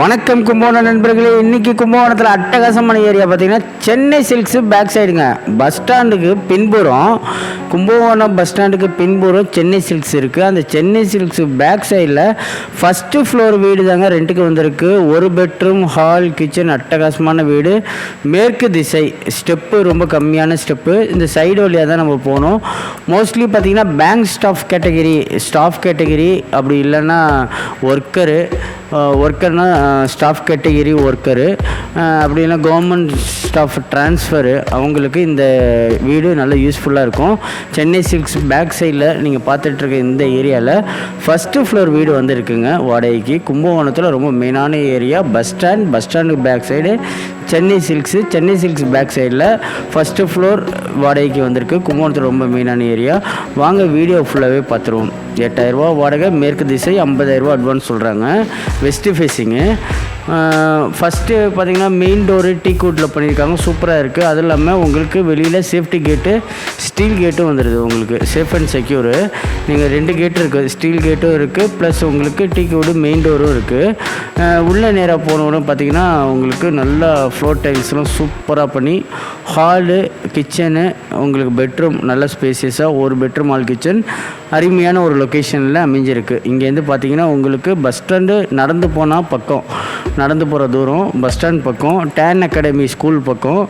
வணக்கம் கும்பகோணம் நண்பர்களே இன்னைக்கு கும்பகோணத்தில் அட்டகாசமான ஏரியா பார்த்தீங்கன்னா சென்னை சில்க்ஸு பேக் சைடுங்க பஸ் ஸ்டாண்டுக்கு பின்புறம் கும்பகோணம் பஸ் ஸ்டாண்டுக்கு பின்புறம் சென்னை சில்க்ஸ் இருக்குது அந்த சென்னை சில்க்ஸு பேக் சைடில் ஃபஸ்ட்டு ஃப்ளோர் வீடு தாங்க ரெண்ட்டுக்கு வந்திருக்கு. ஒரு பெட்ரூம் ஹால் கிச்சன் அட்டகாசமான வீடு. மேற்கு திசை ஸ்டெப்பு ரொம்ப கம்மியான ஸ்டெப்பு இந்த சைடு வழியாக தான் நம்ம போகணும். மோஸ்ட்லி பார்த்திங்கன்னா bank staff category staff category அப்படி இல்லைன்னா ஒர்க்கரு ஒர்க்கர்னால் ஸ்டாஃப் கேட்டகிரி ஒர்க்கரு அப்படின்னா கவர்மெண்ட் ஸ்டாஃப் ட்ரான்ஸ்ஃபரு அவங்களுக்கு இந்த வீடு நல்ல யூஸ்ஃபுல்லாக இருக்கும். சென்னை சில்க்ஸ் பேக் சைடில் நீங்கள் பார்த்துட்ருக்க இந்த ஏரியாவில் ஃபஸ்ட்டு ஃப்ளோர் வீடு வந்திருக்குங்க வாடகைக்கு. கும்பகோணத்தில் ரொம்ப மெயினான ஏரியா பஸ் ஸ்டாண்ட் பஸ் ஸ்டாண்டுக்கு back side Chennai silks Chennai silks back சைடில் ஃபஸ்ட்டு ஃப்ளோர் வாடகைக்கு வந்திருக்கு. கும்பகோணத்தில் ரொம்ப மெயினான ஏரியா வாங்க வீடியோ ஃபுல்லாகவே பார்த்துருவோம். எட்டாயிரரூபா வாடகை மேற்கு திசை ஐம்பதாயிரரூபா அட்வான்ஸ் சொல்கிறாங்க வெஸ்ட்டு ஃபேஸிங்கு ஃபஸ்ட்டு பார்த்தீங்கன்னா மெயின் டோரு டீ கூட்டில் பண்ணியிருக்காங்க. சூப்பராக இருக்குது அதுவும் இல்லாமல் உங்களுக்கு வெளியில் சேஃப்டி கேட்டு ஸ்டீல் கேட்டும் வந்துடுது உங்களுக்கு. சேஃப் அண்ட் செக்யூரு நீங்கள் ரெண்டு கேட்டு இருக்குது ஸ்டீல் கேட்டும் இருக்குது ப்ளஸ் உங்களுக்கு டீ கூடு மெயின் டோரும் இருக்குது உள்ளே நேராக போனவுடனே பார்த்தீங்கன்னா உங்களுக்கு நல்லா ஃப்ளோர் டைல்ஸ்லாம் சூப்பராக பண்ணி ஹாலு கிச்சனு உங்களுக்கு பெட்ரூம் நல்ல ஸ்பேசியஸாக ஒரு பெட்ரூம் ஹால் கிச்சன் அருமையான ஒரு லொக்கேஷனில் அமைஞ்சிருக்கு. இங்கேருந்து பார்த்தீங்கன்னா உங்களுக்கு பஸ் ஸ்டாண்டு நடந்து போனால் பக்கம். நடந்து போகிற தூரம் பஸ் ஸ்டாண்ட் பக்கம் டேன் அகாடமி ஸ்கூல் பக்கம்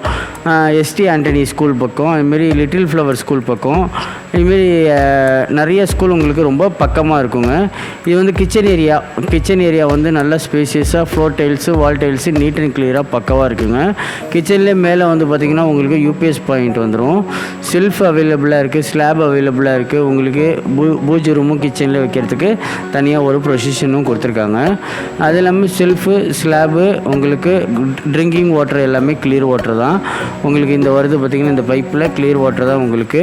எஸ்டி ஆண்டனி ஸ்கூல் பக்கம் அதுமாரி லிட்டில் ஃப்ளவர் ஸ்கூல் பக்கம் இதுமாரி நிறைய ஸ்கூல் உங்களுக்கு ரொம்ப பக்கமாக இருக்குங்க. இது வந்து கிச்சன் ஏரியா கிச்சன் ஏரியா வந்து நல்ல ஸ்பேசியஸாக floor tiles wall tiles neat and கிளியராக பக்கவாக இருக்குங்க. கிச்சன்லேயே மேலே வந்து பார்த்திங்கன்னா உங்களுக்கு யூபிஎஸ் பாயிண்ட் வந்துடும் செல்ஃப் அவைலபிளாக இருக்குது ஸ்லாப் அவைலபிளாக இருக்குது உங்களுக்கு பூ பூஜை ரூமும் கிச்சனில் வைக்கிறதுக்கு தனியாக ஒரு ப்ரொசிஷனும் கொடுத்துருக்காங்க. அது இல்லாமல் செல்ஃபு ஸ்லாபு உங்களுக்கு ட்ரிங்கிங் வாட்டர் எல்லாமே கிளியர் வாட்டர் தான். உங்களுக்கு இந்த வருது பார்த்திங்கன்னா இந்த பைப்பில் கிளியர் வாட்டர் தான் உங்களுக்கு.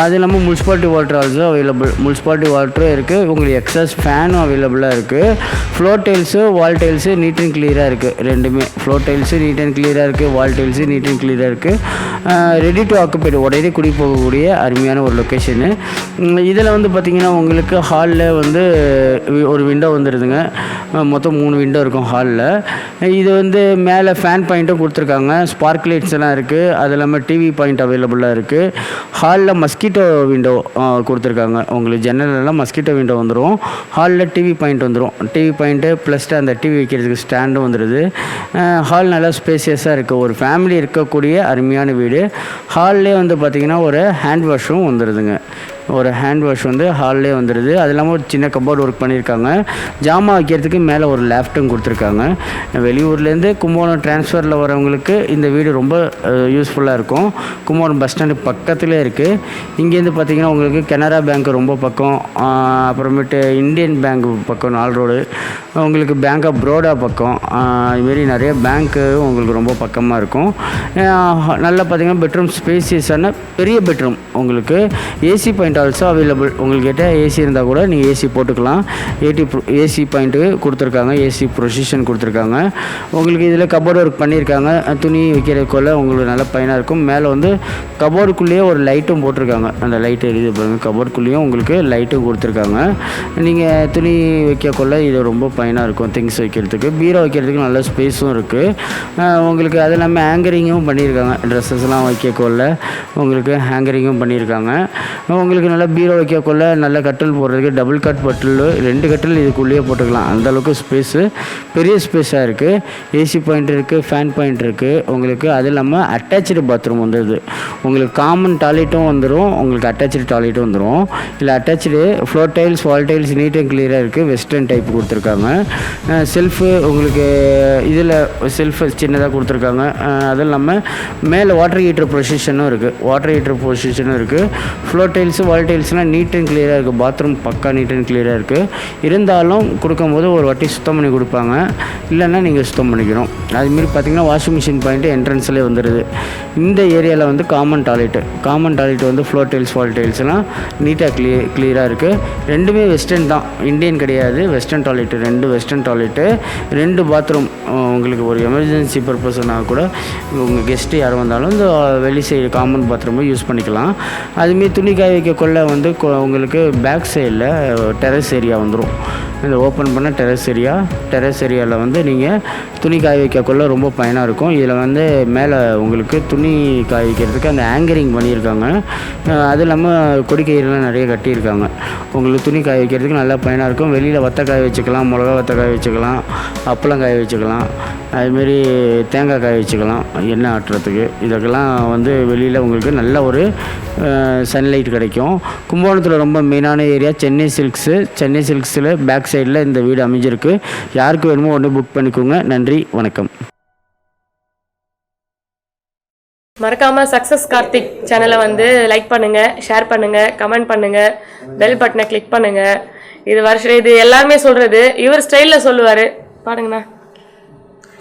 அது இல்லாமல் municipality water also available municipality வாட்டரும் இருக்குது உங்களுக்கு எக்ஸஸ் ஃபேனும் அவைலபிளாக இருக்குது floor tiles wall tiles neat and கிளியராக இருக்குது ரெண்டுமே. ஃப்ளோர் டைல்ஸு நீட் அண்ட் கிளியராக இருக்குது வால் டைல்ஸு நீட் அண்ட் கிளியராக இருக்குது ரெடி டு ஆக்குபைடு உடனே குடி போகக்கூடிய அருமையான ஒரு லொக்கேஷனு இதில் வந்து பார்த்திங்கன்னா உங்களுக்கு ஹாலில் வந்து ஒரு விண்டோ வந்துடுதுங்க மொத்தம் மூணு விண்டோ இருக்கும் ஹாலில் இது வந்து மேலே ஃபேன் பாயிண்ட்டும் கொடுத்துருக்காங்க. ஸ்பார்க் லைட்ஸ் எல்லாம் இருக்குது அது இல்லாமல் டிவி பாயிண்ட் அவைலபிளாக இருக்குது ஹாலில் மஸ்கிட்டோ விண்டோ கொடுத்துருக்காங்க. உங்களுக்கு ஜன்னலெல்லாம் மஸ்கிட்டோ விண்டோ வந்துடும் ஹாலில் டிவி பாயிண்ட் வந்துடும் டிவி பாயிண்ட்டு ப்ளஸ் அந்த டிவி வைக்கிறதுக்கு ஸ்டாண்டும் வந்துடுது ஹால் நல்லா ஸ்பேசியஸாக இருக்குது ஒரு ஃபேமிலி இருக்கக்கூடிய அருமையான வீடு. ஹால்லே வந்து பார்த்திங்கன்னா ஒரு ஹேண்ட் வாஷும் வந்துடுதுங்க ஒரு ஹேண்ட் வாஷ் வந்து ஹால்லே வந்துடுது அது இல்லாமல் ஒரு சின்ன கபோர்டு ஒர்க் பண்ணியிருக்காங்க ஜாமான் வைக்கிறதுக்கு மேலே ஒரு லேப்டும் கொடுத்துருக்காங்க. வெளியூர்லேருந்து கும்பகோணம் ட்ரான்ஸ்ஃபரில் வரவங்களுக்கு இந்த வீடு ரொம்ப யூஸ்ஃபுல்லாக இருக்கும். கும்பகோணம் பஸ் ஸ்டாண்டு பக்கத்துலேயே இருக்குது இங்கேருந்து பார்த்தீங்கன்னா உங்களுக்கு கனரா பேங்க் ரொம்ப பக்கம் அப்புறமேட்டு இந்தியன் பேங்க் பக்கம் நால் ரோடு உங்களுக்கு பேங்க் ஆஃப் பரோடா பக்கம் இதுமாரி நிறைய பேங்க்கு உங்களுக்கு ரொம்ப பக்கமாக இருக்கும். நல்லா பார்த்தீங்கன்னா பெட்ரூம் ஸ்பேசியஸான பெரிய பெட்ரூம் உங்களுக்கு. ஏசி பாயிண்ட் ஆல்சோ அவைலபிள் உங்கள்கிட்ட ஏசி இருந்தால் கூட நீங்கள் ஏசி போட்டுக்கலாம். ஏடி ஏசி பாயிண்ட்டு கொடுத்துருக்காங்க. ஏசி ப்ரொசிஷன் கொடுத்துருக்காங்க. உங்களுக்கு இதில் கபோர்டு ஒர்க் பண்ணியிருக்காங்க. துணி வைக்கிறதுக்குள்ள உங்களுக்கு நல்ல பயனாக இருக்கும். மேலே வந்து கபோர்டுக்குள்ளேயே ஒரு லைட்டும் போட்டிருக்காங்க. அந்த லைட் எரியுது பாருங்கள் கபோர்டுக்குள்ளேயும் உங்களுக்கு லைட்டும் கொடுத்துருக்காங்க. நீங்கள் துணி வைக்கக்குள்ள இது ரொம்ப பயனாக இருக்கும் திங்ஸ் வைக்கிறதுக்கு. பீரோ வைக்கிறதுக்கு நல்ல ஸ்பேஸும் இருக்குது உங்களுக்கு அது இல்லாமல் ஹேங்கரிங்கும் பண்ணியிருக்காங்க. ட்ரெஸ்ஸஸ்லாம் வைக்கக்குள்ள உங்களுக்கு ஹேங்கரிங்கும் பண்ணியிருக்காங்க. உங்களுக்கு நல்லா பீரோ வைக்கக்குள்ள நல்ல கட்டில் போடுறதுக்கு டபுள் கட் பட்டில் ரெண்டு கட்டில் இதுக்குள்ளேயே போட்டுக்கலாம். அந்தளவுக்கு ஸ்பேஸு பெரிய ஸ்பேஸாக இருக்குது ஏசி பாயிண்ட் இருக்குது ஃபேன் பாயிண்ட் இருக்குது உங்களுக்கு அது இல்லாமல் அட்டாச்சு பாத்ரூம் வந்துடுது உங்களுக்கு காமன் டாய்லெட்டும் வந்துடும் உங்களுக்கு அட்டாச்சு டாய்லெட்டும் வந்துடும் இல்லை attach floor tiles wall tiles neat and கிளியராக இருக்குது வெஸ்டர்ன் டைப் கொடுத்துருக்காங்க. செல்ஃபு உங்களுக்கு இதில் செல்ஃபு சின்னதாக கொடுத்துருக்காங்க. அதுவும் இல்லாமல் மேலே வாட்டர் ஹீட்டர் பொசிஷனும் இருக்குது வாட்டர் ஹீட்டர் பொசிஷனும் இருக்குது floor tiles wall neat and கிளியராக இருக்குது பாத்ரூம் பக்கா நீட் அண்ட் கிளியராக இருக்குது இருந்தாலும் கொடுக்கும்போது ஒரு வாட்டி சுத்தம் பண்ணி கொடுப்பாங்க. இல்லைன்னா நீங்கள் சுத்தம் பண்ணிக்கணும். அதுமாரி பார்த்தீங்கன்னா வாஷிங் மிஷின் பாயிண்ட்டு என்ட்ரன்ஸ்லேயே வந்துடுது இந்த ஏரியாவில் வந்து காமன் டாய்லெட்டு காமன் டாய்லெட் வந்து ஃப்ளோர் டைல்ஸ் ஃபால் டைல்ஸ்லாம் நீட்டாக க்ளீ க்ளியராக இருக்குது ரெண்டுமே வெஸ்டர்ன் தான். இந்தியன் கிடையாது. வெஸ்டர்ன் டாய்லெட்டு ரெண்டு வெஸ்டர்ன் டாய்லெட்டு ரெண்டு பாத்ரூம் உங்களுக்கு ஒரு எமர்ஜென்சி பர்பஸ்னால் கூட உங்கள் கெஸ்ட்டு யார் வந்தாலும் இந்த வெளி சைடு காமன் பாத்ரூமை யூஸ் பண்ணிக்கலாம். அதுமாரி துணி காய வைக்க கொள்ள வந்து கொ- உங்களுக்கு பேக் சைடில் டெரஸ் ஏரியா வந்துடும் இந்த ஓப்பன் பண்ண டெரஸ் ஏரியா டெரஸ் ஏரியாவில் வந்து நீங்கள் துணி காய வைக்க வைக்கக்குள்ள ரொம்ப பயனாக இருக்கும். இதில் வந்து மேலே உங்களுக்கு துணி காய வைக்கிறதுக்கு அந்த ஆங்கரிங் பண்ணியிருக்காங்க. அது இல்லாமல் கொடிக்கயிறுலாம் நிறைய கட்டியிருக்காங்க. உங்களுக்கு துணி காய வைக்கிறதுக்கு நல்லா பயனாக இருக்கும். வெளியில் வத்த காய வச்சுக்கலாம் மிளகா வத்த காய வச்சுக்கலாம் அப்பளம் காய வச்சுக்கலாம் அதுமாரி தேங்காய் காய வச்சுக்கலாம் எண்ணெய் ஆட்டுறதுக்கு. இதுக்கெல்லாம் வந்து வெளியில் உங்களுக்கு நல்ல ஒரு சன்லைட் கிடைக்கும். கும்பகோணத்தில் ரொம்ப மெயினான ஏரியா சென்னை சில்க்ஸு. சென்னை சில்க்ஸில் பேக் சைடில் இந்த வீடு அமைஞ்சிருக்கு. யாருக்கு வேணுமோ ஒன்று புக் பண்ணிக்கோங்க. நன்றி வணக்கம். மறக்காம சக்சஸ் கார்த்திக் சேனலை வந்து லைக் பண்ணுங்க ஷேர் பண்ணுங்க கமெண்ட் பண்ணுங்க பெல் பட்டனை கிளிக் பண்ணுங்க. இது வருஷம் இது எல்லாமே சொல்றது இவர் ஸ்டைல்ல சொல்லுவாரு. பாடுங்கண்ணா